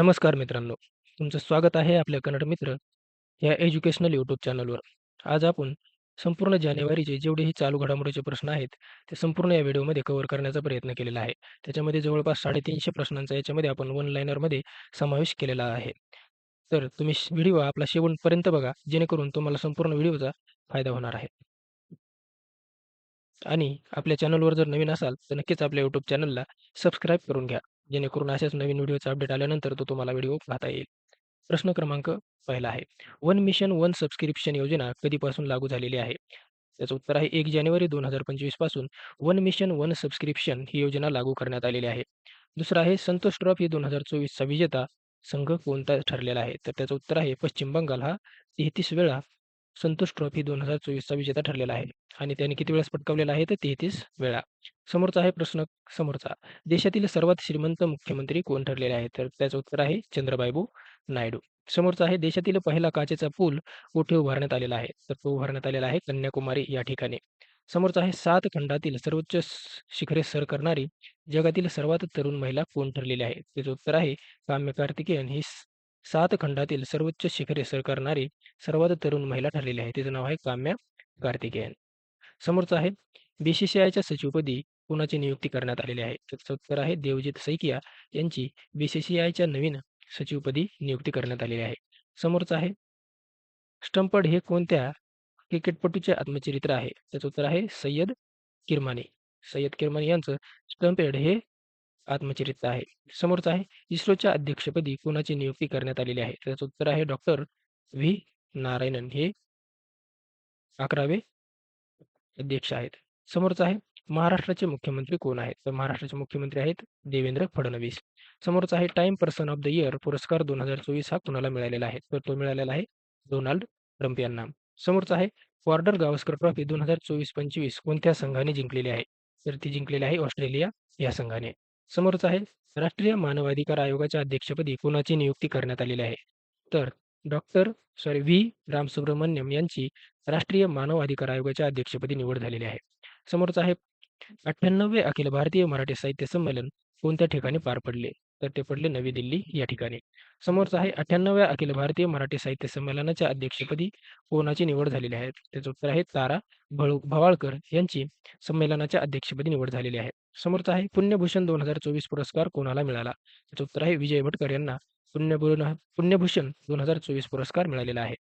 नमस्कार मित्रांनो. तुमचं स्वागत आहे आपल्या कन्नड मित्र या एज्युकेशनल यूट्यूब चॅनलवर. आज आपण संपूर्ण जानेवारीचे जेवढेही चालू घडामोडीचे प्रश्न आहेत, ते संपूर्ण या व्हिडिओमध्ये कव्हर करण्याचा प्रयत्न केलेला आहे. त्याच्यामध्ये जवळपास 350 प्रश्नांचा याच्यामध्ये आपण वन लाइनरमध्ये समावेश केलेला आहे. तर तुम्ही व्हिडिओ आपला शेवटपर्यंत बघा, जेणेकरून तुम्हाला संपूर्ण व्हिडिओचा फायदा होणार आहे. आणि आपल्या चॅनलवर जर नवीन असाल, तर नक्कीच आपल्या यूट्यूब चॅनलला सबस्क्राईब करून घ्या. जेणेकरून अशाच नवीन व्हिडिओचा अपडेट आल्यानंतर तो तुम्हाला व्हिडिओ पाहता येईल. प्रश्न क्रमांक पहिला आहे. वन मिशन वन सबस्क्रिप्शन योजना कधीपासून लागू झालेली आहे? त्याचं उत्तर आहे एक जानेवारी 2025 पासून वन मिशन वन सबस्क्रिप्शन ही योजना लागू करण्यात आलेली आहे. दुसरं आहे संतोष ट्रॉफी 2024चा विजेता संघ कोणता ठरलेला आहे? तर त्याचं उत्तर आहे पश्चिम बंगाल हा 33 वेळा संतोष ट्रॉफी 2024चा विजेता ठरलेला आहे आणि त्याने किती वेळेस पटकावलेला आहे? तर 33 वेळा. समोरचा आहे प्रश्न समोरचा. देशातील सर्वात श्रीमंत मुख्यमंत्री कोण ठरलेले आहेत? तर त्याचं उत्तर आहे चंद्रबाबू नायडू. समोरचा आहे देशातील पहिला काचेचा पूल कुठे उभारण्यात आलेला आहे? तर तो उभारण्यात आलेला आहे कन्याकुमारी या ठिकाणी. समोरचा आहे सात खंडातील सर्वोच्च शिखरे सर करणारी जगातील सर्वात तरुण महिला कोण ठरलेली आहे? त्याचं उत्तर आहे काम्य कार्तिकेयन ही सात खंडातील सर्वोच्च शिखरे सर करणारी सर्वात तरुण महिला ठरलेली आहे. तिचं नाव आहे काम्या कार्तिकेयन. समोरचं आहे बीसीसीआयच्या सचिवपदी कोणाची नियुक्ती करण्यात आलेली आहे? त्याचं उत्तर आहे देवजित सैकिया यांची बीसीसीआयच्या नवीन सचिवपदी नियुक्ती करण्यात आलेली आहे. समोरचं आहे स्टंपड हे कोणत्या क्रिकेटपटूचे आत्मचरित्र आहे? त्याचं उत्तर आहे सय्यद किरमानी. सय्यद किरमानी यांचं स्टंपेड हे आत्मचरित्र आहे. समोरच आहे इस्रोच्या अध्यक्षपदी कोणाची नियुक्ती करण्यात आलेली आहे? त्याचं उत्तर आहे डॉक्टर व्ही. नारायणन हे अकरावे अध्यक्ष आहेत. समोरचा आहे महाराष्ट्राचे मुख्यमंत्री कोण आहेत? तर महाराष्ट्राचे मुख्यमंत्री आहेत देवेंद्र फडणवीस. समोरचा आहे Time person of the year पुरस्कार 2024 हा कुणाला मिळालेला आहे? तर तो मिळालेला आहे डोनाल्ड ट्रम्प यांना. समोरचा आहे वॉर्डर गावस्कर ट्रॉफी 2024-25 कोणत्या संघाने जिंकलेली आहे? तर ती जिंकलेली आहे ऑस्ट्रेलिया या संघाने. समोरचा आहे राष्ट्रीय मानवाधिकार आयोगाच्या अध्यक्षपदी कोणाची नियुक्ती करण्यात आलेली आहे? तर डॉक्टर सॉरी व्ही. रामसुब्रमण्यम यांची राष्ट्रीय मानव अधिकार आयोगाच्या अध्यक्षपदी निवड झालेली आहे. समोरचा आहे 98वे अखिल भारतीय मराठी साहित्य संमेलन कोणत्या ठिकाणी पार पडले? तर ते पडले नवी दिल्ली या ठिकाणी. समोरच आहे 98व्या अखिल भारतीय मराठी साहित्य संमेलनाच्या अध्यक्षपदी कोणाची निवड झालेली आहे? त्याचं उत्तर आहे तारा भळ भवाळकर यांची संमेलनाच्या अध्यक्षपदी निवड झालेली आहे. समोरचा आहे पुण्यभूषण 2024 पुरस्कार कोणाला मिळाला? त्याचं उत्तर आहे विजय भटकर यांना पुण्यभूषण पुण्यभूषण 2024 पुरस्कार मिळालेला आहे.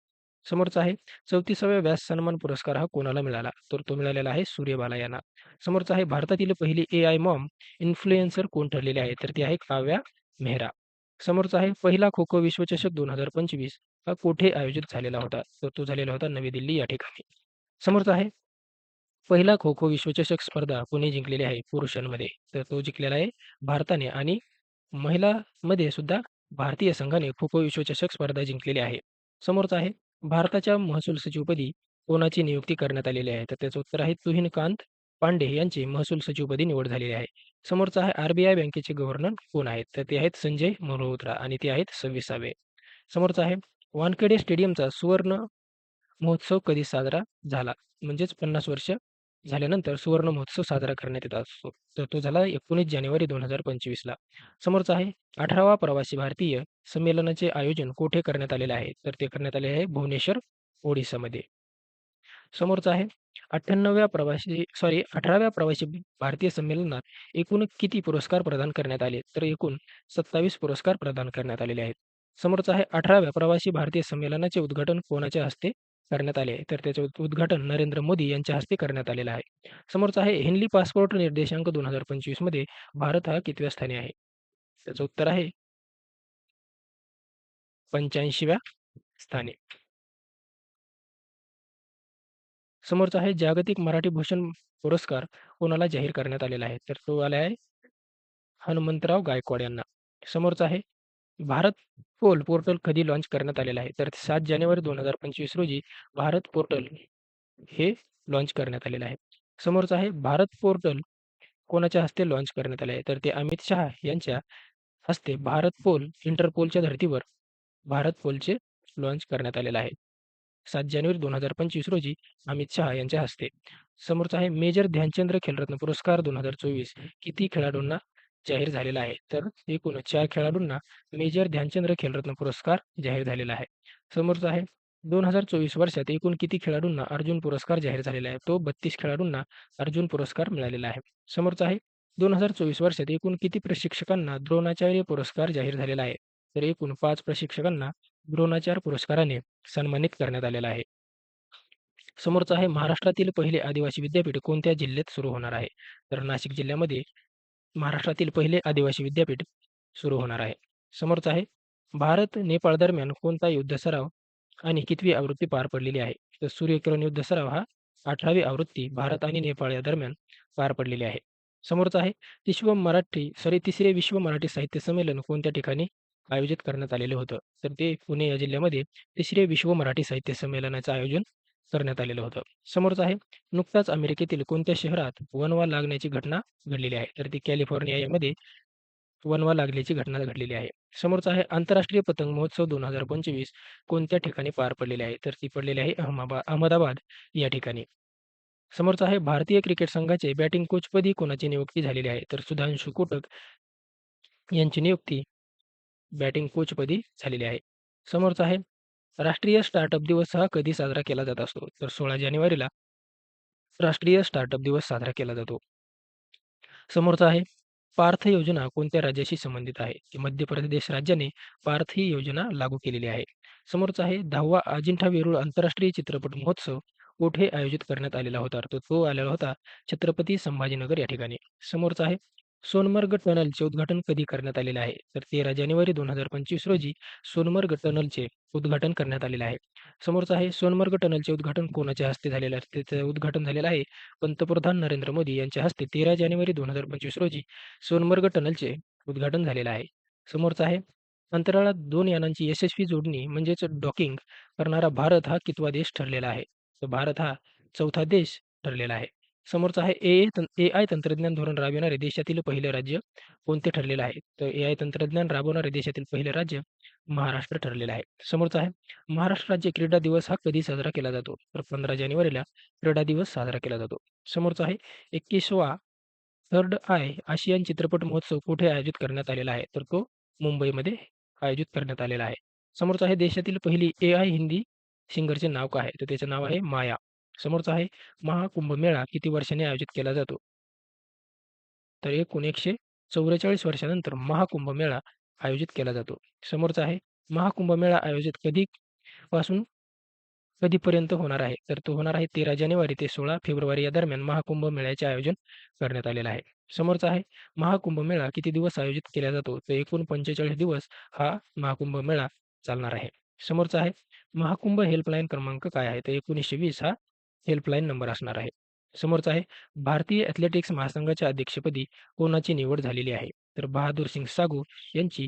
समोरचा आहे 34व्या व्यास सन्मान पुरस्कार हा कोणाला मिळाला? तर तो मिळालेला आहे सूर्यबाला यांना. समोरचा आहे भारतातील पहिली ए-आय मॉम इन्फ्लुएन्सर कोण ठरलेली आहे? तर ती आहे काव्या मेहरा. समोरचा आहे पहिला खो-खो विश्वचषक 2025 हा कोठे आयोजित झालेला होता? तर तो झालेला होता नवी दिल्ली या ठिकाणी. समोरचा आहे पहिला खो-खो विश्वचषक स्पर्धा कोणी जिंकलेली आहे पुरुषांमध्ये? तर तो जिंकलेला आहे भारताने आणि महिलांमध्ये सुद्धा भारतीय संघाने खो-खो विश्वचषक स्पर्धा जिंकलेली आहे. समोरचा आहे भारताच्या महसूल सचिवपदी कोणाची नियुक्ती करण्यात आलेली आहे? तर त्याचं उत्तर आहे तुहिनकांत पांडे यांची महसूल सचिवपदी निवड झालेली आहे. समोरचा आहे आरबीआय बँकेचे गव्हर्नर कोण आहेत? तर ते आहेत संजय मल्होत्रा आणि ते आहेत 26वे. समोरचा आहे वानखेडे स्टेडियमचा सुवर्ण महोत्सव कधी साजरा झाला? म्हणजेच 50 वर्ष झाल्यानंतर सुवर्ण महोत्सव साजरा करण्यात येत असतो. तर तो झाला 19 जानेवारी 2025 ला. समोरचा आहे 18वा प्रवासी भारतीय संमेलनाचे आयोजन कोठे करण्यात आलेले आहे? तर ते करण्यात आले आहे भुवनेश्वर, ओडिसामध्ये. समोरचा आहे 98व्या प्रवासी सॉरी 18व्या प्रवासी भारतीय संमेलनात एकूण किती पुरस्कार प्रदान करण्यात आले? तर एकूण 27 पुरस्कार प्रदान करण्यात आलेले आहेत. समोरचा आहे 18व्या प्रवासी भारतीय संमेलनाचे उद्घाटन कोणाच्या हस्ते करण्यात आले तर त्याचे उद्घाटन नरेंद्र मोदी यांच्या हस्ते करण्यात आलेलं आहे. समोरचा आहे हेनली पासपोर्ट निर्देशांक 2025 मध्ये भारत हा कितव्या स्थानी आहे? त्याचं उत्तर आहे 85व्या स्थानी. समोरचा आहे जागतिक मराठी भूषण पुरस्कार कोणाला जाहीर करण्यात आलेला आहे? तर तो आला आहे हनुमंतराव गायकवाड यांना. समोरचा आहे भारत पोल पोर्टल कधी लॉन्च करण्यात आलेलं आहे? तर सात जानेवारी 2025 रोजी भारत पोर्टल हे लॉन्च करण्यात आलेलं आहे. समोरचं आहे भारत पोर्टल कोणाच्या हस्ते लॉन्च करण्यात आले आहे? तर ते अमित शहा यांच्या हस्ते भारत पोल इंटरपोलच्या धर्तीवर भारत पोलचे लॉन्च करण्यात आलेलं आहे. सात जानेवारी 2025 रोजी अमित शहा यांच्या हस्ते. समोरचा आहे मेजर ध्यानचंद्र खेलरत्न पुरस्कार 2024 किती खेळाडूंना जाहीर झालेला आहे. तर एकूण चार खेळाडूंना मेजर ध्यानचंद्र खेलरत्न पुरस्कार जाहीर झालेला आहे. समोरचा आहे 2024 वर्षात एकूण किती खेळाडूंना अर्जुन पुरस्कार जाहीर झालेला आहे? तो 32 खेळाडूंना अर्जुन पुरस्कार मिळालेला आहे. समोरचा आहे 2024 वर्षात एकूण किती प्रशिक्षकांना द्रोणाचार्य पुरस्कार जाहीर झालेला आहे? तर एकूण पाच प्रशिक्षकांना द्रोणाचार्य पुरस्काराने सन्मानित करण्यात आलेला आहे. समोरचा आहे महाराष्ट्रातील पहिले आदिवासी विद्यापीठ कोणत्या जिल्ह्यात सुरू होणार आहे? तर नाशिक जिल्ह्यामध्ये महाराष्ट्रातील पहिले आदिवासी विद्यापीठ सुरू होणार आहे. समोरचा आहे भारत नेपाळ दरम्यान कोणता युद्ध सराव आणि कितवी आवृत्ती पार पडलेली आहे? तर सूर्यकिरण युद्ध सराव हा 18वी आवृत्ती भारत आणि नेपाळ या दरम्यान पार पडलेली आहे. समोरचा आहे विश्व मराठी सॉरी तिसरे विश्व मराठी साहित्य संमेलन कोणत्या ठिकाणी आयोजित करण्यात आलेलं होतं? तर ते पुणे या जिल्ह्यामध्ये तिसरे विश्व मराठी साहित्य संमेलनाचं आयोजन करण्यात आलेलं होतं. समोरच आहे नुकताच अमेरिकेतील कोणत्या शहरात वनवा लागण्याची घटना घडलेली आहे? तर ती कॅलिफोर्निया यामध्ये वणवा लागल्याची घटना घडलेली आहे. समोरचा आहे आंतरराष्ट्रीय पतंग महोत्सव 2025 कोणत्या ठिकाणी पार पडलेले आहे? तर ती पडलेली आहे अहमाबा अहमदाबाद या ठिकाणी. समोरचा आहे भारतीय क्रिकेट संघाचे बॅटिंग कोचपदी कोणाची नियुक्ती झालेली आहे? तर सुधांशु कोटक यांची नियुक्ती बॅटिंग कोचपदी झालेली आहे. समोरचा आहे राष्ट्रीय स्टार्टअप दिवस हा कधी साजरा केला जात असतो? तर 16 जानेवारीला राष्ट्रीय स्टार्टअप दिवस साजरा केला जातो. समोरचा आहे पार्थ योजना कोणत्या राज्याशी संबंधित आहे? मध्य प्रदेश राज्याने पार्थ ही योजना लागू केलेली आहे. समोरचा आहे 10वा अजिंठा वेरूळ आंतरराष्ट्रीय चित्रपट महोत्सव कुठे आयोजित करण्यात आलेला होता? तर तो आलेला होता छत्रपती संभाजीनगर या ठिकाणी. समोरचा आहे सोनमर्ग टनलचे उद्घाटन कधी करण्यात आलेले आहे? तर 13 जानेवारी 2025 रोजी सोनमर्ग टनलचे उद्घाटन करण्यात आलेले आहे. समोरचा आहे सोनमर्ग टनलचे उद्घाटन कोणाच्या हस्ते झालेले आहे? त्याचं उद्घाटन झालेलं आहे पंतप्रधान नरेंद्र मोदी यांच्या हस्ते 13 जानेवारी 2025 रोजी सोनमर्ग टनलचे उद्घाटन झालेलं आहे. समोरचा आहे अंतराळात दोन यानांची यशस्वी जोडणी म्हणजेच डॉकिंग करणारा भारत हा कितवा देश ठरलेला आहे? तर भारत हा चौथा देश ठरलेला आहे. समोरचं आहे ए ए आय तंत्रज्ञान धोरण राबविणारे देशातील पहिले राज्य कोणते ठरलेलं आहे? तर ए आय तंत्रज्ञान राबवणारे देशातील पहिले राज्य महाराष्ट्र ठरलेलं आहे. समोरचा आहे महाराष्ट्र राज्य क्रीडा दिवस हा कधी साजरा केला जातो? तर 15 जानेवारीला क्रीडा दिवस साजरा केला जातो. समोरचा आहे 21वा थर्ड आय आशियान चित्रपट महोत्सव कुठे आयोजित करण्यात आलेला आहे? तर तो मुंबईमध्ये आयोजित करण्यात आलेला आहे. समोरचा आहे देशातील पहिली ए आय हिंदी सिंगरचे नाव काय आहे? तर त्याचं नाव आहे माया. समोरचा आहे महाकुंभ मेळा किती वर्षांनी आयोजित केला जातो? तर एकूण 144 वर्षानंतर महाकुंभ मेळा आयोजित केला जातो. समोरचा आहे महाकुंभ मेळा आयोजित कधीपासून कधीपर्यंत होणार आहे? तर तो होणार आहे 13 जानेवारी ते 16 फेब्रुवारी या दरम्यान महाकुंभ मेळ्याचे आयोजन करण्यात आलेलं आहे. समोरचा आहे महाकुंभ मेळा किती दिवस आयोजित केला जातो? तर एकूण 45 दिवस हा महाकुंभ मेळा चालणार आहे. समोरचा आहे महाकुंभ हेल्पलाईन क्रमांक काय आहे? तर 1920 हा हेल्पलाईन नंबर असणार आहे. समोरचा आहे भारतीय ॲथलेटिक्स महासंघाच्या अध्यक्षपदी कोणाची निवड झालेली आहे? तर बहादूर सिंग सागू यांची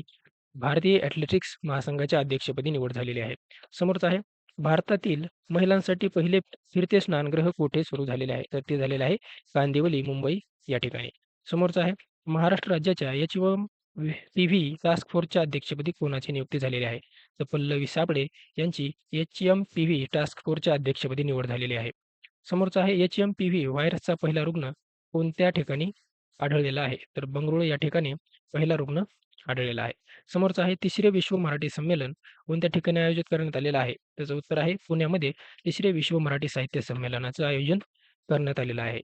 भारतीय ॲथलेटिक्स महासंघाच्या अध्यक्षपदी निवड झालेली आहे. समोरचा आहे भारतातील महिलांसाठी पहिले फिरते स्नानगृह कुठे सुरू झालेले आहे? तर ते झालेलं आहे कांदिवली, मुंबई या ठिकाणी. समोरचा आहे महाराष्ट्र राज्याच्या एच-वन पी-व्ही टास्क फोर्सच्या अध्यक्षपदी कोणाची नियुक्ती झालेली आहे? तर पल्लवी सापळे यांची एच-एम-पी-व्ही टास्क फोर्सच्या अध्यक्षपदी निवड झालेली आहे. समोरचा आहे एच-एम-पी-व्ही व्हायरसचा पहिला रुग्ण कोणत्या ठिकाणी आढळलेला आहे? तर बंगळुरू या ठिकाणी पहिला रुग्ण आढळलेला आहे. समोरचा आहे तिसरे विश्व मराठी संमेलन कोणत्या ठिकाणी आयोजित करण्यात आलेलं आहे? त्याचं उत्तर आहे पुण्यामध्ये तिसरे विश्व मराठी साहित्य संमेलनाचं आयोजन करण्यात आलेलं आहे.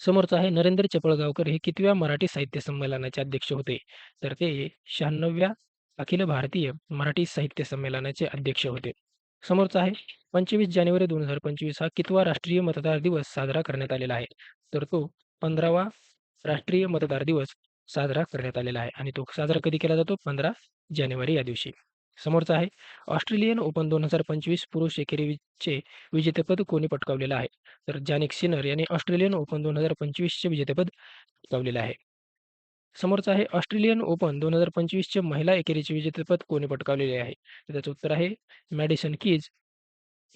समोरचा आहे नरेंद्र चपळगावकर हे कितव्या मराठी साहित्य संमेलनाचे अध्यक्ष होते? तर ते 96व्या अखिल भारतीय मराठी साहित्य संमेलनाचे अध्यक्ष होते. समोरचा आहे 25 जानेवारी 2025 हा कितवा राष्ट्रीय मतदार दिवस साजरा करण्यात आलेला आहे? तर तो 15वा राष्ट्रीय मतदार दिवस साजरा करण्यात आलेला आहे आणि तो साजरा कधी केला जातो? 15 जानेवारी या दिवशी. समोरचा आहे ऑस्ट्रेलियन ओपन 2025 पुरुष एकेरीचे विजेतेपद कोणी पटकावलेलं आहे? तर जॅनिक सिनर यांनी ऑस्ट्रेलियन ओपन 2025चे विजेतेपद पटकावलेलं आहे. समोरचं आहे ऑस्ट्रेलियन ओपन 2025चे महिला एकेरीचे विजेतेपद कोणी पटकावलेले आहे? तर त्याचं उत्तर आहे मॅडिसन कीज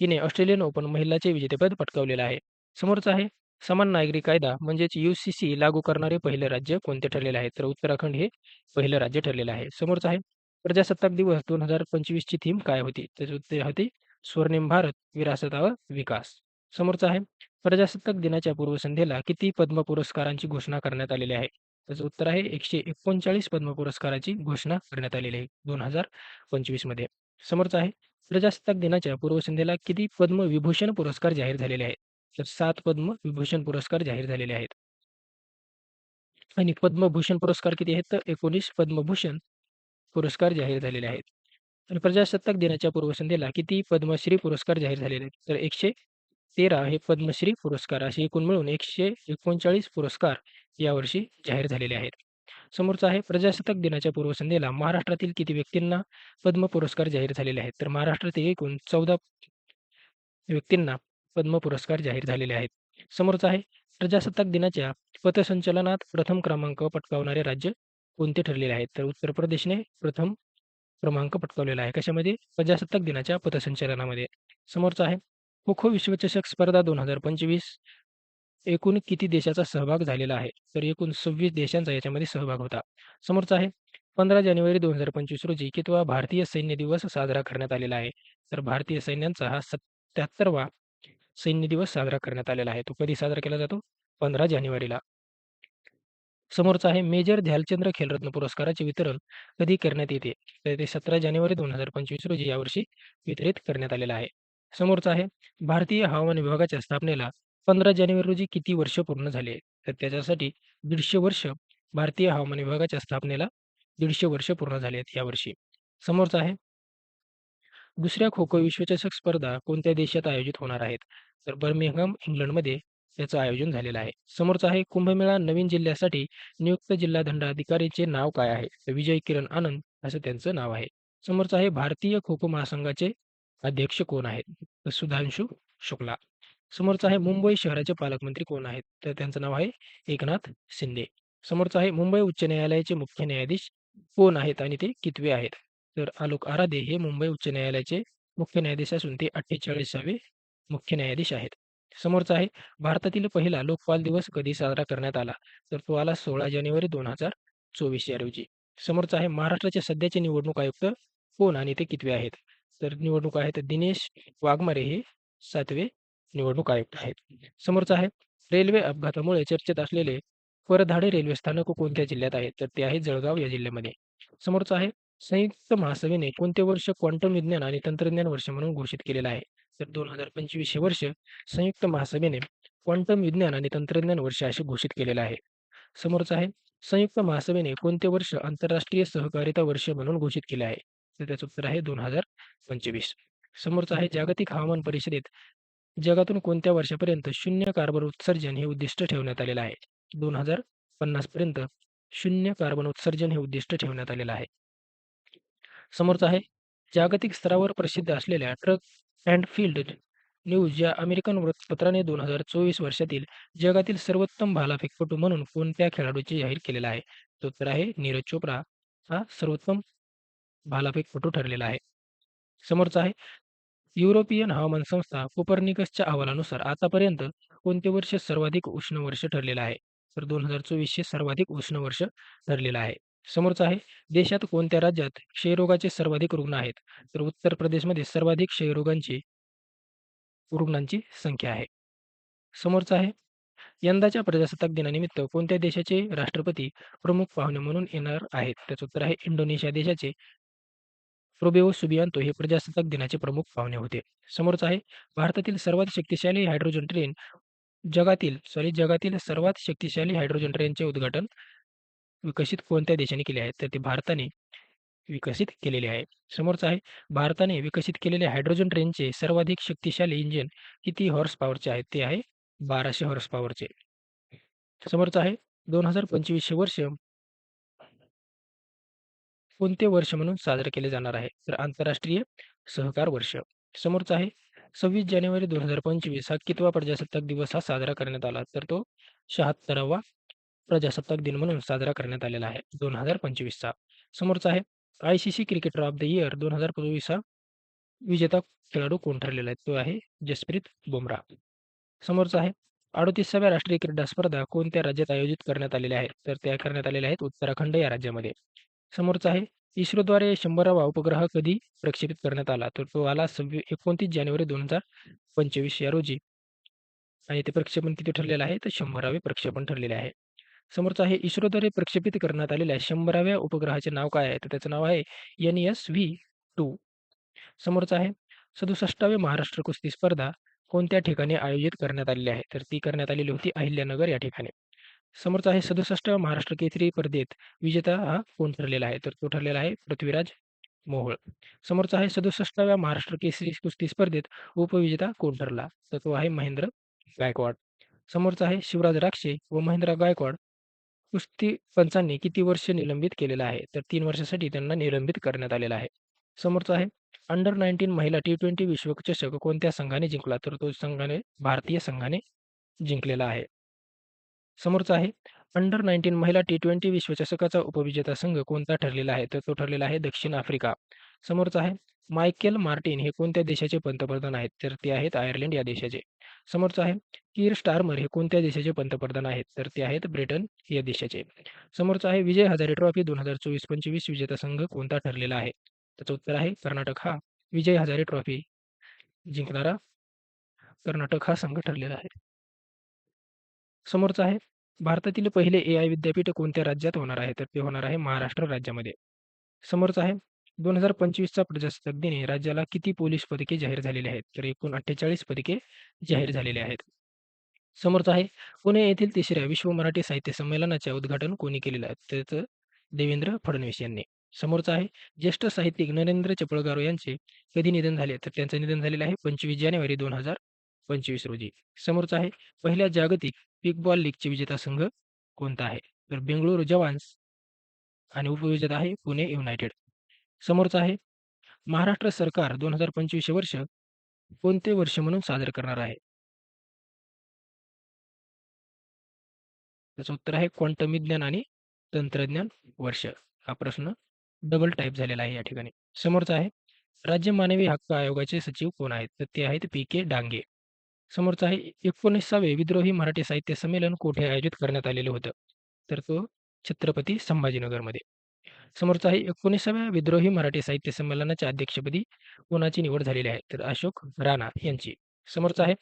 हिने ऑस्ट्रेलियन ओपन महिलाचे विजेतेपद पटकावलेलं आहे. समोरचं आहे समान नागरी कायदा म्हणजेच यू-सी-सी लागू करणारे पहिले राज्य कोणते ठरलेले आहे? तर उत्तराखंड हे पहिलं राज्य ठरलेलं आहे. समोरचं आहे प्रजासत्ताक दिवस 2025 ची थीम काय होती? त्याचे उत्तर होते स्वर्णिम भारत विरासत विकास. समोरचा आहे प्रजासत्ताक दिनाच्या पूर्वसंध्येला किती पद्म पुरस्कारांची घोषणा करण्यात आलेली आहे? त्याचं उत्तर आहे एकशे एकोणचाळीस पद्म पुरस्काराची घोषणा करण्यात आलेली आहे दोन हजार पंचवीसमध्ये. समोरचा आहे प्रजासत्ताक दिनाच्या पूर्वसंध्येला किती पद्मविभूषण पुरस्कार जाहीर झालेले आहेत? तर सात पद्म विभूषण पुरस्कार जाहीर झालेले आहेत. आणि पद्मभूषण पुरस्कार किती आहेत? तर एकोणीस पद्मभूषण पुरस्कार जाहीर झालेले आहेत. आणि प्रजासत्ताक दिनाच्या पूर्वसंध्येला किती पद्मश्री पुरस्कार जाहीर झालेले आहेत? तर एकशे तेरा हे पद्मश्री पुरस्कार असे एकूण मिळून एकशे एकोणचाळीस पुरस्कार यावर्षी जाहीर झालेले आहेत. समोरचा आहे प्रजासत्ताक दिनाच्या पूर्वसंध्येला महाराष्ट्रातील किती व्यक्तींना पद्म पुरस्कार जाहीर झालेले आहेत? तर महाराष्ट्रातील एकूण चौदा व्यक्तींना पद्म पुरस्कार जाहीर झालेले आहेत. समोरचा आहे प्रजासत्ताक दिनाच्या पथसंचलनात प्रथम क्रमांक पटकावणारे राज्य कोणते ठरलेले आहेत? तर उत्तर प्रदेशने प्रथम क्रमांक पटकावलेला आहे. कशामध्ये? प्रजासत्ताक दिनाच्या पथसंचलनामध्ये. समोरचा आहे खो खो विश्वचषक स्पर्धा दोन हजार पंचवीस एकूण किती देशाचा सहभाग झालेला आहे? तर एकूण सव्वीस देशांचा याच्यामध्ये सहभाग होता. समोरचा आहे पंधरा जानेवारी दोन हजार पंचवीस रोजी कितवा भारतीय सैन्य दिवस साजरा करण्यात आलेला आहे. तर भारतीय सैन्यांचा हा सत्याहत्तरवा सैन्य दिवस साजरा करण्यात आलेला आहे. तो कधी साजरा केला जातो? पंधरा जानेवारीला. समोरचा आहे मेजर ध्यालचंद्र खेलरत्न पुरस्काराचे वितरण कधी करण्यात येते? तर ते सतरा जानेवारी दोन हजार पंचवीस रोजी यावर्षी वितरित करण्यात आलेलं आहे. समोरचा आहे भारतीय हवामान विभागाच्या स्थापनेला पंधरा जानेवारी रोजी किती वर्ष पूर्ण झाले तर त्याच्यासाठी दीडशे वर्ष भारतीय हवामान विभागाच्या स्थापनेला दीडशे वर्ष पूर्ण झाले आहेत यावर्षी. समोरचा आहे. दुसऱ्या खो खो विश्वचषक स्पर्धा कोणत्या देशात आयोजित होणार आहेत? तर बर्मिंगहम इंग्लंडमध्ये याचं आयोजन झालेलं आहे. समोरचा आहे कुंभमेळा नवीन जिल्ह्यासाठी नियुक्त जिल्हा दंडाधिकारीचे नाव काय आहे? तर विजय किरण आनंद असं त्यांचं नाव आहे. समोरचं आहे भारतीय खो खो महासंघाचे अध्यक्ष कोण आहेत? तर सुधांशु शुक्ला. समोरचा आहे मुंबई शहराचे पालकमंत्री कोण आहेत? तर त्यांचं नाव आहे एकनाथ शिंदे. समोरचा आहे मुंबई उच्च न्यायालयाचे मुख्य न्यायाधीश कोण आहेत आणि ते कितवे आहेत? तर आलोक आरादे हे मुंबई उच्च न्यायालयाचे मुख्य न्यायाधीश असून ते अठ्ठेचाळीसावे मुख्य न्यायाधीश आहेत. समोरचा आहे भारतातील पहिला लोकपाल दिवस कधी साजरा करण्यात आला? तर तो आला सोळा जानेवारी दोन हजार चोवीस या रोजी. समोरचा आहे महाराष्ट्राचे सध्याचे निवडणूक आयुक्त कोण आणि ते कितवे आहेत? तर निवडणूक आहेत दिनेश वाघमारे हे सातवे निवडणूक आयुक्त आहेत. समोरचा आहे रेल्वे अपघातामुळे चर्चेत असलेले परधाडे रेल्वे स्थानक कोणत्या जिल्ह्यात आहे तर ते आहे जळगाव या जिल्ह्यामध्ये. समोरचा आहे संयुक्त महासभेने कोणते वर्ष क्वांटम विज्ञान आणि तंत्रज्ञान वर्ष म्हणून घोषित केलेलं आहे? तर दोन हजार पंचवीस हे वर्ष संयुक्त महासभेने क्वांटम विज्ञान आणि तंत्रज्ञान वर्ष असे घोषित केलेलं आहे. समोरचं आहे संयुक्त महासभेने कोणते वर्ष आंतरराष्ट्रीय सहकारिता वर्ष म्हणून घोषित केले आहे? तर त्याचं उत्तर आहे दोन हजार पंचवीस. समोरचं आहे जागतिक हवामान परिषदेत जगातून कोणत्या वर्षापर्यंत शून्य कार्बन उत्सर्जन हे उद्दिष्ट ठेवण्यात आलेलं आहे? दोन हजार पन्नास पर्यंत शून्य कार्बन उत्सर्जन हे उद्दिष्ट ठेवण्यात आलेलं आहे. समोरचं आहे जागतिक स्तरावर प्रसिद्ध असलेल्या ट्रक अँड फील्ड न्यूज या अमेरिकन वृत्तपत्राने दोन हजार चोवीस वर्षातील जगातील सर्वोत्तम भालाफेकपटू म्हणून कोणत्या खेळाडूचे जाहीर केलेला आहे? तो तर आहे नीरज चोप्रा हा सर्वोत्तम भालाफेकपटू ठरलेला आहे. समोरचा आहे युरोपियन हवामान संस्था कोपर्निकसच्या अहवालानुसार आतापर्यंत कोणते वर्ष सर्वाधिक उष्ण वर्ष ठरलेलं आहे? तर दोन हजार चोवीसशे सर्वाधिक उष्ण वर्ष ठरलेलं आहे. समोरचा आहे देशात कोणत्या राज्यात क्षयरोगाचे सर्वाधिक रुग्ण आहेत? तर उत्तर प्रदेशमध्ये सर्वाधिक क्षयरोगांची रुग्णांची संख्या आहे. समोरचा आहे यंदाच्या प्रजासत्ताक दिनानिमित्त कोणत्या देशाचे राष्ट्रपती प्रमुख पाहुणे म्हणून येणार आहेत? त्याचं उत्तर आहे इंडोनेशिया देशाचे प्रोबेओ सुबियांतो हे प्रजासत्ताक दिनाचे प्रमुख पाहुणे होते. समोरच आहे भारतातील सर्वात शक्तिशाली हायड्रोजन ट्रेन जगातील सॉरी जगातील सर्वात शक्तिशाली हायड्रोजन ट्रेनचे उद्घाटन विकसित कोणत्या देशाने केले आहे? तर ते भारताने विकसित केलेले आहे. समोरच आहे भारताने विकसित केलेले हायड्रोजन ट्रेनचे सर्वाधिक शक्तिशाली इंजिन किती हॉर्स पॉवरचे आहेत? ते आहे बाराशे हॉर्स पॉवरचे समोरच आहे दोन हजार पंचवीसशे वर्ष कोणते वर्ष म्हणून साजरे केले जाणार आहे? तर आंतरराष्ट्रीय सहकार वर्ष. समोरचा आहे. सव्वीस जानेवारी दोन हजार पंचवीस हा कितवा प्रजासत्ताक दिवस हा साजरा करण्यात आला? तर तो शहात्तरावा प्रजासत्ताक दिन म्हणून साजरा करण्यात आलेला आहे. दोन हजार पंचवीसचा समोरचा आहे. I C C cricketer of the year दोन हजार चोवीस हा विजेता खेळाडू कोण ठरलेला आहे? तो आहे जसप्रीत बुमराह. समोरचा आहे. अडतीसाव्या राष्ट्रीय क्रीडा स्पर्धा कोणत्या राज्यात आयोजित करण्यात आलेल्या आहेत? तर त्या करण्यात आलेल्या आहेत उत्तराखंड या राज्यामध्ये. समोरचा आहे इस्रोद्वारे शंभरावा उपग्रह कधी प्रक्षेपित करण्यात आला तर तो आला सव्वी एकोणतीस जानेवारी दोन हजार पंचवीस या रोजी आणि ते प्रक्षेपण किती ठरलेलं आहे तर शंभरावे प्रक्षेपण ठरलेले आहे समोरचं आहे इस्रोद्वारे प्रक्षेपित करण्यात आलेल्या 100व्या उपग्रहाचे नाव काय आहे? तर त्याचं नाव आहे एन एस व्ही टू समोरचं आहे 67वी महाराष्ट्र कुस्ती स्पर्धा कोणत्या ठिकाणी आयोजित करण्यात आलेली आहे? तर ती करण्यात आलेली होती अहिल्यानगर या ठिकाणी. समोरचा आहे 67व्या महाराष्ट्र केसरी स्पर्धेत विजेता हा कोण ठरलेला आहे? तर तो ठरलेला आहे पृथ्वीराज मोहोळ. समोरचा आहे 67व्या महाराष्ट्र केसरी कुस्ती स्पर्धेत उपविजेता कोण ठरला? तर तो आहे महेंद्र गायकवाड. समोरचा आहे शिवराज राक्षे व महेंद्र गायकवाड कुस्ती पंचांनी किती वर्ष निलंबित केलेलं आहे? तर तीन वर्षासाठी त्यांना निलंबित करण्यात आलेलं आहे. समोरचा आहे अंडर 19 महिला टी-20 विश्वचषक कोणत्या संघाने जिंकला? तर तो संघाने भारतीय संघाने जिंकलेला आहे. समोरचा आहे अंडर 19 महिला टी-20 विश्वचषकाचा उपविजेता संघ कोणता ठरलेला आहे? तर तो ठरलेला आहे दक्षिण आफ्रिका. समोरचा आहे मायकेल मार्टिन हे कोणत्या देशाचे पंतप्रधान आहेत? तर ते आहेत आयर्लंड या देशाचे. समोरचा आहे कीर स्टारमर हे कोणत्या देशाचे पंतप्रधान आहेत? तर ते आहेत ब्रिटन या देशाचे. समोरचा आहे विजय हजारे ट्रॉफी 2024-25 विजेता संघ कोणता ठरलेला आहे? त्याचं उत्तर आहे कर्नाटक हा विजय हजारे ट्रॉफी जिंकणारा कर्नाटक हा संघ ठरलेला आहे. समोरचं आहे भारतातील पहिले ए आय विद्यापीठ कोणत्या राज्यात होणार आहे? तर ते होणार आहे महाराष्ट्र राज्यामध्ये. समोरचं आहे 2025चा प्रजासत्ताक दिनी राज्याला किती पोलीस पदके जाहीर झालेली आहेत? तर एकूण 48 पदके जाहीर झालेली आहेत. समोरचं आहे पुणे येथील तिसऱ्या विश्व मराठी साहित्य संमेलनाचे उद्घाटन कोणी केलेलं आहे? त्याचं देवेंद्र फडणवीस यांनी. समोरचं आहे ज्येष्ठ साहित्यिक नरेंद्र चपळगारो यांचे कधी निधन झाले? तर त्यांचं निधन झालेलं आहे 25 जानेवारी दोन हजार पंचवीस रोजी. समोरचा आहे पहिल्या जागतिक पिक बॉल लीगचे विजेता संघ कोणता आहे? तर बेंगळुरू जवान्स आणि उपविजेता आहे पुणे युनायटेड. समोरचा आहे महाराष्ट्र सरकार 2025 वर्ष कोणते वर्ष म्हणून साजरे करणार आहे? त्याचं उत्तर आहे क्वांटम विज्ञान आणि तंत्रज्ञान वर्ष. हा प्रश्न डबल टाइप झालेला आहे या ठिकाणी. समोरचा आहे राज्य मानवी हक्क आयोगाचे सचिव कोण आहेत? तर ते आहेत पी.के. डांगे. समोरचा आहे 19सावे विद्रोही मराठी साहित्य संमेलन कोठे आयोजित करण्यात आलेलं होतं? तर तो छत्रपती संभाजीनगरमध्ये. समोरचा आहे 19साव्या विद्रोही मराठी साहित्य संमेलनाच्या अध्यक्षपदी कोणाची निवड झालेली आहे? तर अशोक राणा यांची. समोरचा आहे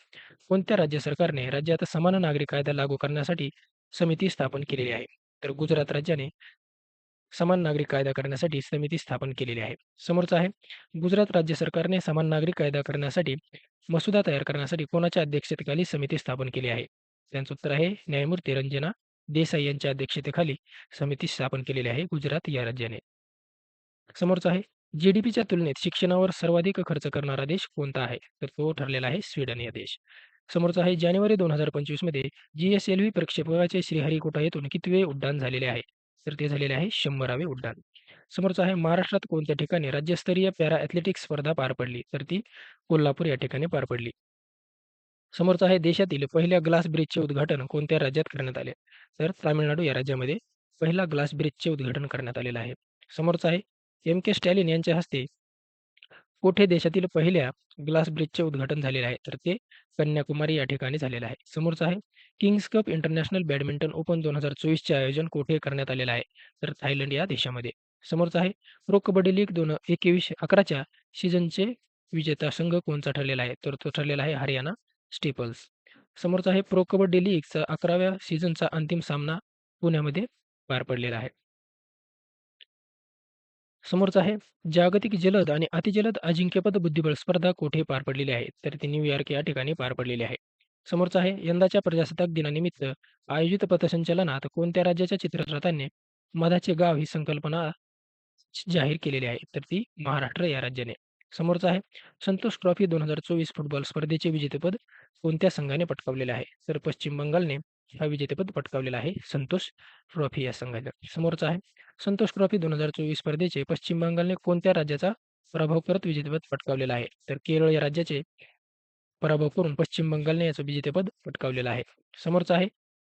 कोणत्या राज्य सरकारने राज्यात समान नागरी कायदा लागू करण्यासाठी समिती स्थापन केलेली आहे? तर गुजरात राज्याने समान नागरिक कायदा करण्यासाठी समिती स्थापन केलेली आहे. समोरचा आहे गुजरात राज्य सरकारने समान नागरिक कायदा करण्यासाठी मसुदा तयार करण्यासाठी कोणाच्या अध्यक्षतेखाली समिती स्थापन केली आहे? त्यांचं उत्तर आहे न्यायमूर्ती रंजना देसाई यांच्या अध्यक्षतेखाली समिती स्थापन केलेली आहे गुजरात या राज्याने. समोरचा आहे जी-डी-पीच्या तुलनेत शिक्षणावर सर्वाधिक खर्च करणारा देश कोणता आहे? तर तो ठरलेला आहे स्वीडन या देश. समोरचा आहे जानेवारी 2025 मध्ये जी-एस-एल-व्ही प्रक्षेपकाचे श्रीहरिकोटा येथून कितवे उड्डाण झालेले आहे? तर ते झालेले आहे 100रावे उड्डाण. समोरचा आहे महाराष्ट्रात कोणत्या ठिकाणी राज्यस्तरीय पॅरा ॲथलेटिक्स स्पर्धा पार पडली? तर ती कोल्हापूर या ठिकाणी पार पडली. समोरचा आहे देशातील पहिल्या ग्लास ब्रिजचे उद्घाटन कोणत्या राज्यात करण्यात आले? तर तामिळनाडू या राज्यामध्ये पहिला ग्लास ब्रिजचे उद्घाटन करण्यात आलेलं आहे. समोरचा आहे एम. के. स्टॅलिन यांच्या हस्ते कोठे देशातील पहिल्या ग्लास ब्रिजचे उद्घाटन झालेले आहे? तर ते कन्याकुमारी या ठिकाणी झालेलं आहे. समोरचं आहे Kings Cup international badminton open 2024चे आयोजन कोठे करण्यात आलेलं आहे? तर थायलंड या देशामध्ये. समोरचं आहे प्रो कबड्डी लीग 2021-11च्या सीझनचे विजेता संघ कोणचा ठरलेला आहे? तर तो ठरलेला आहे हरियाणा स्टेपल्स. समोरचा आहे प्रो कबड्डी लीगचा 11व्या सीझनचा अंतिम सामना पुण्यामध्ये पार पडलेला आहे. समोरचा आहे जागतिक जलद आणि अतिजलद अजिंक्यपद बुद्धिबळ स्पर्धा कोठे पार पडलेली आहे? तर ती न्यूयॉर्क या ठिकाणी पार पडलेली आहे. समोरचा आहे यंदाच्या प्रजासत्ताक दिनानिमित्त आयोजित पथसंचलनात कोणत्या राज्याच्या चित्ररथांनी मधाचे गाव ही संकल्पना जाहीर केलेली आहे? तर ती महाराष्ट्र या राज्याने. समोरचा आहे संतोष ट्रॉफी 2024 फुटबॉल स्पर्धेचे विजेतेपद कोणत्या संघाने पटकावलेले आहे? तर पश्चिम बंगालने हा विजेतेपद पटकावलेला आहे संतोष ट्रॉफी या संघाचा समोरचा आहे संतोष ट्रॉफी 2024 स्पर्धेचे पश्चिम बंगालने कोणत्या राज्याचा पराभव करत विजेतेपद पटकावलेला आहे? तर केरळ या राज्याचे पराभव करून पश्चिम बंगालने याचं विजेतेपद पटकावलेलं आहे. समोरचा आहे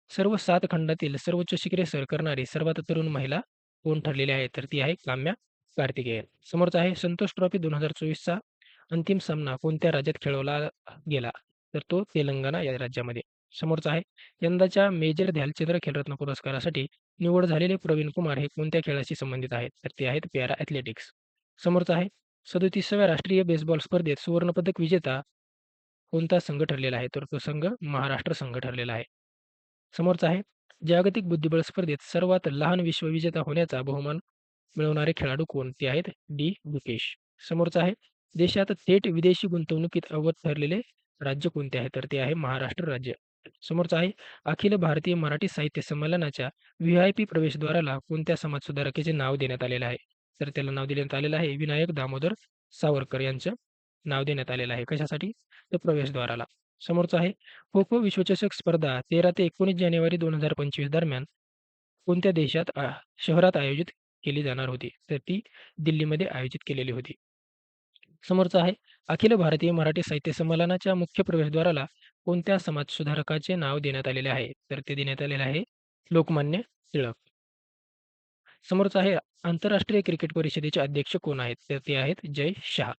सर्व सात खंडातील सर्वोच्च शिखरे सर करणारी सर्वात तरुण महिला कोण ठरलेली आहे? तर ती आहे काम्या कार्तिकेयन. समोरचा आहे संतोष ट्रॉफी 2024चा अंतिम सामना कोणत्या राज्यात खेळवला गेला? तर तो तेलंगणा या राज्यामध्ये. समोरचा आहे यंदाच्या मेजर ध्यानचंद्र खेलरत्न पुरस्कारासाठी निवड झालेले प्रवीण कुमार हे कोणत्या खेळाशी संबंधित आहेत? तर ते आहेत पॅरा ॲथलेटिक्स. समोरचा आहे 37व्या राष्ट्रीय बेसबॉल स्पर्धेत सुवर्णपदक विजेता कोणता संघ ठरलेला आहे? तर तो संघ महाराष्ट्र संघ ठरलेला आहे. समोरचा आहे जागतिक बुद्धिबळ स्पर्धेत सर्वात लहान विश्वविजेता होण्याचा बहुमान मिळवणारे खेळाडू कोणते आहेत डी. गुकेश. समोरचा आहे देशात थेट विदेशी गुंतवणुकीत अव्वल ठरलेले राज्य कोणते आहे? तर ते आहे महाराष्ट्र राज्य. समोरचा आहे अखिल भारतीय मराठी साहित्य संमेलनाच्या व्ही-आय-पी प्रवेशद्वाराला कोणत्या समाजसुधारकाचे नाव देण्यात आलेलं आहे? तर त्याला नाव देण्यात आलेलं आहे विनायक दामोदर सावरकर यांचं नाव देण्यात आलेलं आहे. कशासाठी? तर प्रवेशद्वाराला. समोरचा आहे खो-खो विश्वचषक स्पर्धा 13 ते 19 जानेवारी 2025 दरम्यान कोणत्या देशात शहरात आयोजित केली जाणार होती? तर ती दिल्लीमध्ये आयोजित केलेली होती. समोरचा आहे अखिल भारतीय मराठी साहित्य संमेलनाच्या मुख्य प्रवेशद्वाराला कोणत्या समाजसुधारकाचे नाव देण्यात आलेले आहे? तर ते देण्यात आलेले आहे लोकमान्य टिळक. समोरचा आहे आंतरराष्ट्रीय क्रिकेट परिषदेचे अध्यक्ष कोण आहेत? तर ते आहेत जय शहा.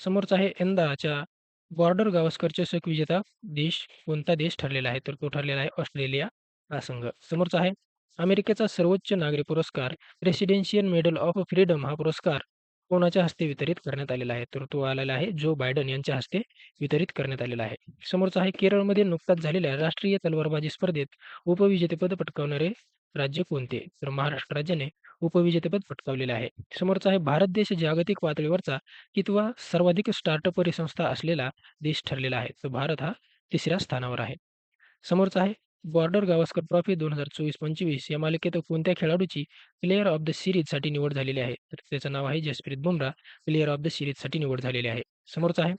समोरचा आहे यंदाच्या बॉर्डर गावस्कर चषक विजेता देश कोणता देश ठरलेला आहे? तर तो ठरलेला आहे ऑस्ट्रेलिया हा संघ. समोरचा आहे अमेरिकेचा सर्वोच्च नागरी पुरस्कार प्रेसिडेन्शियल मेडल ऑफ फ्रीडम हा पुरस्कार कोणाच्या हस्ते वितरित करण्यात आलेला आहे? तर तो आलेला आहे जो बायडन यांच्या हस्ते वितरित करण्यात आलेला आहे. समोरचा आहे केरळमध्ये नुकताच झालेल्या राष्ट्रीय तलवारबाजी स्पर्धेत उपविजेतेपद पटकावणारे राज्य कोणते? तर महाराष्ट्र राज्याने उपविजेतेपद पटकावलेले आहे. समोरचा आहे भारत देश जागतिक पातळीवरचा कितवा सर्वाधिक स्टार्टअप परिसंस्था असलेला देश ठरलेला आहे? तर भारत हा तिसऱ्या स्थानावर आहे. समोरचा आहे बॉर्डर गावस्कर ट्रॉफी 2024-25 या मालिकेत कोणत्या खेळाडूची प्लेयर ऑफ द सिरीजसाठी निवड झालेली आहे? तर त्याचं नाव आहे Jasprit Bumrah player of the सिरीजसाठी निवड झालेली आहे. समोरचा आहे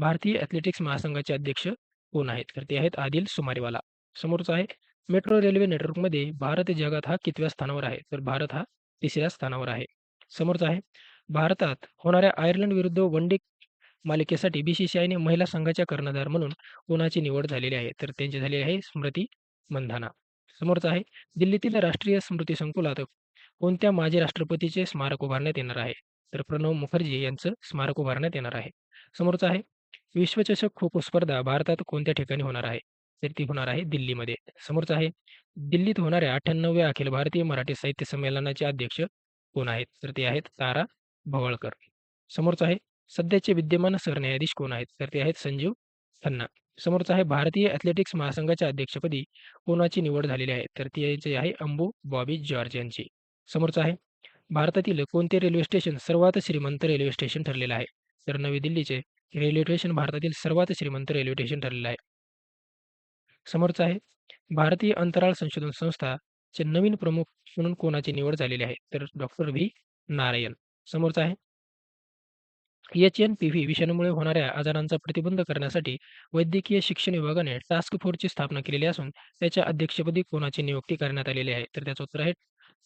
भारतीय ॲथलेटिक्स महासंघाचे अध्यक्ष कोण आहेत? तर ते आहेत आदिल सुमारीवाला. समोरचा आहे मेट्रो रेल्वे नेटवर्कमध्ये भारत जगात हा कितव्या स्थानावर आहे? तर भारत हा तिसऱ्या स्थानावर आहे. समोरचा आहे भारतात होणाऱ्या आयर्लंड विरुद्ध वन डे मालिकेसाठी बी-सी-सी-आयने महिला संघाच्या कर्णधार म्हणून कोणाची निवड झालेली आहे? तर त्यांची झालेली आहे स्मृती मंधाना. समोरचा आहे दिल्लीतील राष्ट्रीय स्मृती संकुलात कोणत्या माजी राष्ट्रपतीचे स्मारक उभारण्यात येणार आहे? तर प्रणव मुखर्जी यांचं स्मारक उभारण्यात येणार आहे. समोरचं आहे विश्वचषक खो-खो स्पर्धा भारतात कोणत्या ठिकाणी होणार आहे? तर ती होणार आहे दिल्लीमध्ये. समोरचं आहे दिल्लीत होणाऱ्या 98व्या अखिल भारतीय मराठी साहित्य संमेलनाचे अध्यक्ष कोण आहेत? तर ते आहेत तारा भवळकर. समोरचं आहे सध्याचे विद्यमान सरन्यायाधीश कोण आहेत? तर ते आहेत संजीव खन्ना. समोरचा आहे भारतीय ॲथलेटिक्स महासंघाच्या अध्यक्षपदी कोणाची निवड झालेली आहे? तर ती जे आहे अंबू बॉबी जॉर्ज यांची. समोरचा आहे भारतातील कोणते रेल्वे स्टेशन सर्वात श्रीमंत रेल्वे स्टेशन ठरलेलं आहे? तर नवी दिल्लीचे रेल्वे स्टेशन भारतातील सर्वात श्रीमंत रेल्वे स्टेशन ठरलेलं आहे. समोरचा आहे भारतीय अंतराळ संशोधन संस्था चे नवीन प्रमुख म्हणून कोणाची निवड झालेली आहे? तर डॉक्टर व्ही. नारायण. समोरचा आहे एच-एन-पी-व्ही विषाणूमुळे होणाऱ्या आजारांचा प्रतिबंध करण्यासाठी वैद्यकीय शिक्षण विभागाने टास्क फोर्सची स्थापना केलेली असून त्याच्या अध्यक्षपदी कोणाची नियुक्ती करण्यात आलेली आहे? तर त्याचं उत्तर आहे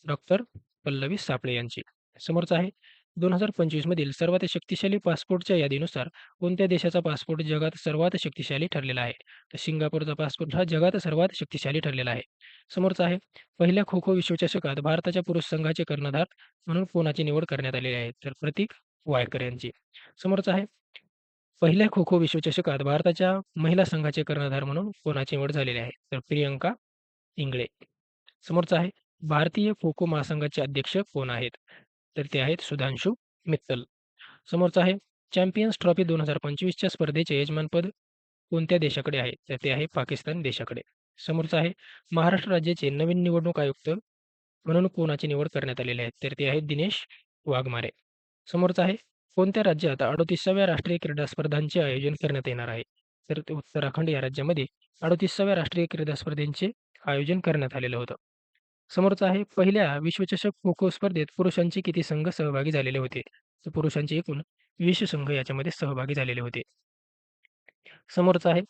डॉक्टर पल्लवी सापळे यांची. समोरचा आहे 2025 मधील सर्वात शक्तिशाली पासपोर्टच्या यादीनुसार कोणत्या देशाचा पासपोर्ट जगात सर्वात शक्तिशाली ठरलेला आहे? तर सिंगापूरचा पासपोर्ट हा जगात सर्वात शक्तिशाली ठरलेला आहे. समोरचा आहे पहिल्या खो-खो विश्वचषकात भारताच्या पुरुष संघाचे कर्णधार म्हणून कोणाची निवड करण्यात आलेली आहे? तर प्रतीक वायकर यांची. समोरच आहे पहिल्या खो-खो विश्वचषकात भारताच्या महिला संघाचे कर्णधार म्हणून कोणाची निवड झालेली आहे? तर प्रियंका इंगळे. समोरचं आहे भारतीय खो-खो महासंघाचे अध्यक्ष कोण आहेत? तर ते आहेत सुधांशू मित्तल. समोरचं आहे चॅम्पियन्स ट्रॉफी दोन हजार पंचवीसच्या स्पर्धेचे यजमानपद कोणत्या देशाकडे आहे? तर ते आहे पाकिस्तान देशाकडे. समोरचं आहे महाराष्ट्र राज्याचे नवीन निवडणूक आयुक्त म्हणून कोणाची निवड करण्यात आलेली आहे? तर ते आहेत दिनेश वाघमारे. समोरचा आहे कोणत्या राज्यात 38व्या राष्ट्रीय क्रीडा स्पर्धांचे आयोजन करण्यात येणार आहे? तर ते उत्तराखंड या राज्यामध्ये 38व्या राष्ट्रीय क्रीडा स्पर्धेचे आयोजन करण्यात आलेलं होतं. समोरचा आहे पहिल्या विश्वचषक खो-खो स्पर्धेत पुरुषांचे किती संघ सहभागी झालेले होते? तर पुरुषांचे एकूण 20 संघ याच्यामध्ये सहभागी झालेले होते. समोरचा आहे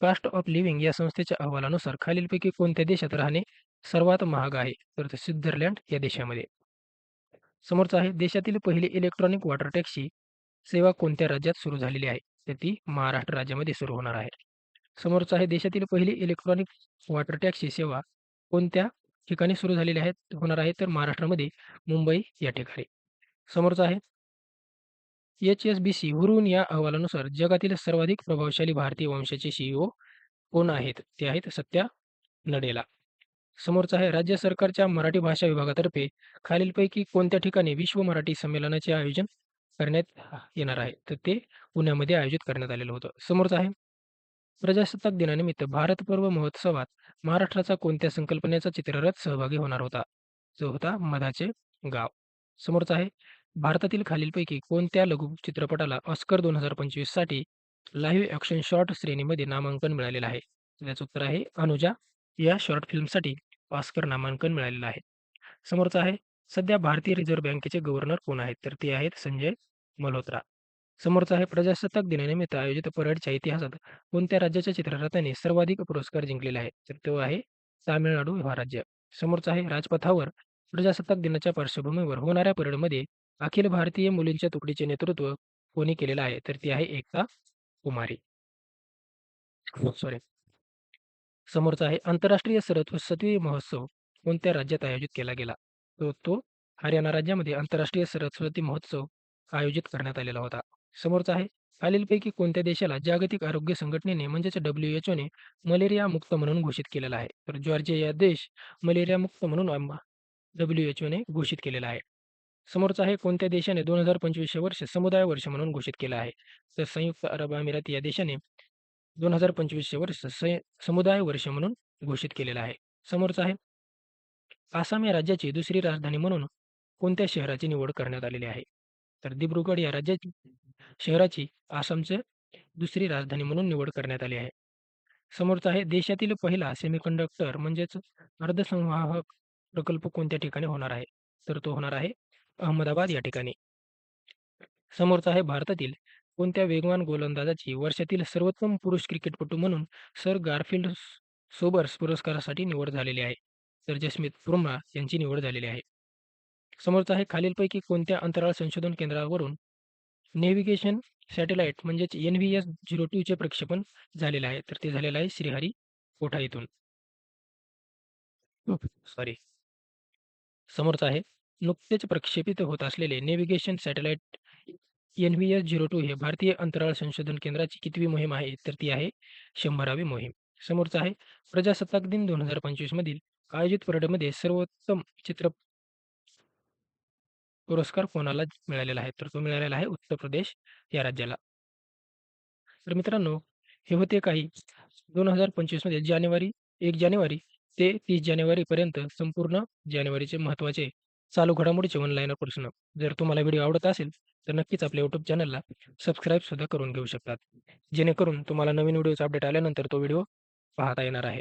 कास्ट ऑफ लिव्हिंग या संस्थेच्या अहवालानुसार खालीलपैकी कोणत्या देशात राहणे सर्वात महाग आहे? तर ते स्वित्झर्लंड या देशामध्ये. समोरचं आहे देशातील पहिली इलेक्ट्रॉनिक वॉटर टॅक्सी सेवा कोणत्या राज्यात सुरू झालेली आहे? तर ती महाराष्ट्र राज्यामध्ये सुरू होणार आहे. समोरचं आहे देशातील पहिली इलेक्ट्रॉनिक वॉटर टॅक्सी सेवा कोणत्या ठिकाणी सुरू झालेली आहे होणार आहे? तर महाराष्ट्रामध्ये मुंबई या ठिकाणी. समोरचं आहे एच-एस-बी-सी हुरून या अहवालानुसार जगातील सर्वाधिक प्रभावशाली भारतीय वंशाचे सी-ई-ओ कोण आहेत? ते आहेत सत्या नडेला. समोरचा आहे राज्य सरकारच्या मराठी भाषा विभागातर्फे खालीलपैकी कोणत्या ठिकाणी विश्व मराठी संमेलनाचे आयोजन करण्यात येणार आहे? तर ते पुण्यामध्ये आयोजित करण्यात आलेलं होतं. समोरचा आहे प्रजासत्ताक दिनानिमित्त भारत पर्व महोत्सवात महाराष्ट्राचा कोणत्या संकल्पनेचा चित्ररथ सहभागी होणार होता? जो होता मधाचे गाव. समोरचा आहे भारतातील खालीलपैकी कोणत्या लघु चित्रपटाला ऑस्कर 2025 साठी लाईव्ह ॲक्शन शॉर्ट श्रेणीमध्ये नामांकन मिळालेलं आहे? त्याचं उत्तर आहे अनुजा. या शॉर्ट फिल्मसाठी ऑस्कर नामांकन मिळालेलं आहे. समोरचा आहे सध्या भारतीय रिझर्व्ह बँकेचे गव्हर्नर कोण आहेत? तर ते आहेत संजय मल्होत्रा. समोरचा आहे प्रजासत्ताक दिनानिमित्त आयोजित परेडच्या इतिहासात कोणत्या राज्याच्या चित्ररथाने सर्वाधिक पुरस्कार जिंकलेले आहेत? तर तो आहे तामिळनाडू हा राज्य. समोरचा आहे राजपथावर प्रजासत्ताक दिनाच्या पार्श्वभूमीवर होणाऱ्या परेडमध्ये अखिल भारतीय मुलींच्या तुकडीचे नेतृत्व कोणी केलेलं आहे? तर ती आहे एकता कुमारी. सॉरी. समोरचा आहे आंतरराष्ट्रीय सरत व सरस्वती महोत्सव कोणत्या राज्यात आयोजित केला गेला? तो तो हरियाणा राज्यामध्ये आंतरराष्ट्रीय सरस्वती महोत्सव आयोजित करण्यात आलेला होता. समोरचा आहे खालीलपैकी कोणत्या देशाला जागतिक आरोग्य संघटनेने म्हणजेच डब्ल्यू एच ओने मलेरिया मुक्त म्हणून घोषित केलेला आहे? तर जॉर्जिया देश मलेरिया मुक्त म्हणून डब्ल्यू एच ओने घोषित केलेला आहे. समोरचा आहे कोणत्या देशाने 2025 वर्ष समुदाय वर्ष म्हणून घोषित केलं आहे? तर संयुक्त अरब अमिरात या देशाने 2025 वर्ष समुदाय वर्ष म्हणून घोषित केलेलं आहे. समोरचं आहे आसाम या राज्याची दुसरी राजधानी म्हणून कोणत्या शहराची निवड करण्यात आलेली आहे? तर दिब्रुगड या राज्याची शहराची आसामचे दुसरी राजधानी म्हणून निवड करण्यात आली आहे. समोरचा आहे देशातील पहिला सेमीकंडक्टर म्हणजेच अर्धसंवाहक प्रकल्प कोणत्या ठिकाणी होणार आहे? तर तो होणार आहे अहमदाबाद या ठिकाणी. समोरचा आहे भारतातील कोणत्या वेगवान गोलंदाजाची वर्षातील सर्वोत्तम पुरुष क्रिकेटपटू म्हणून सर गारफील्ड सोबर्स पुरस्कारासाठी निवड झालेली आहे? तर जसप्रीत बुमराह यांची निवड झालेली आहे. समोरचा आहे खालीलपैकी कोणत्या अंतराळ संशोधन केंद्रावरून नेव्हिगेशन सॅटेलाईट म्हणजेच एन-व्ही-एस झिरो चे प्रक्षेपण झालेलं आहे? तर ते झालेलं आहे श्रीहरिकोटा येथून. सॉरी. समोरचा आहे नुकतेच प्रक्षेपित होत असलेले नेव्हिगेशन एन-व्ही-एस झिरो हे भारतीय अंतराळ संशोधन केंद्राची कितवी मोहीम आहे? तर ती आहे 100वी मोहीम. समोरचा आहे प्रजासत्ताक दिन 2025 मधील आयोजित परेडमध्ये सर्वोत्तम चित्र पुरस्कार कोणाला मिळालेला आहे? तर तो मिळालेला आहे उत्तर प्रदेश या राज्याला. तर मित्रांनो, हे होते काही 2025 मध्ये जानेवारी एक जानेवारी ते तीस जानेवारीपर्यंत संपूर्ण जानेवारीचे महत्त्वाचे चालू घडामोडीचे ऑनलाईन प्रश्न. जर तुम्हाला व्हिडिओ आवडत असेल, तर नक्कीच आपल्या यूट्यूब चॅनलला सबस्क्राईब सुद्धा करून घेऊ शकतात. जेणेकरून तुम्हाला नवीन व्हिडिओचा अपडेट आल्यानंतर तो व्हिडिओ पाहता येणार आहे.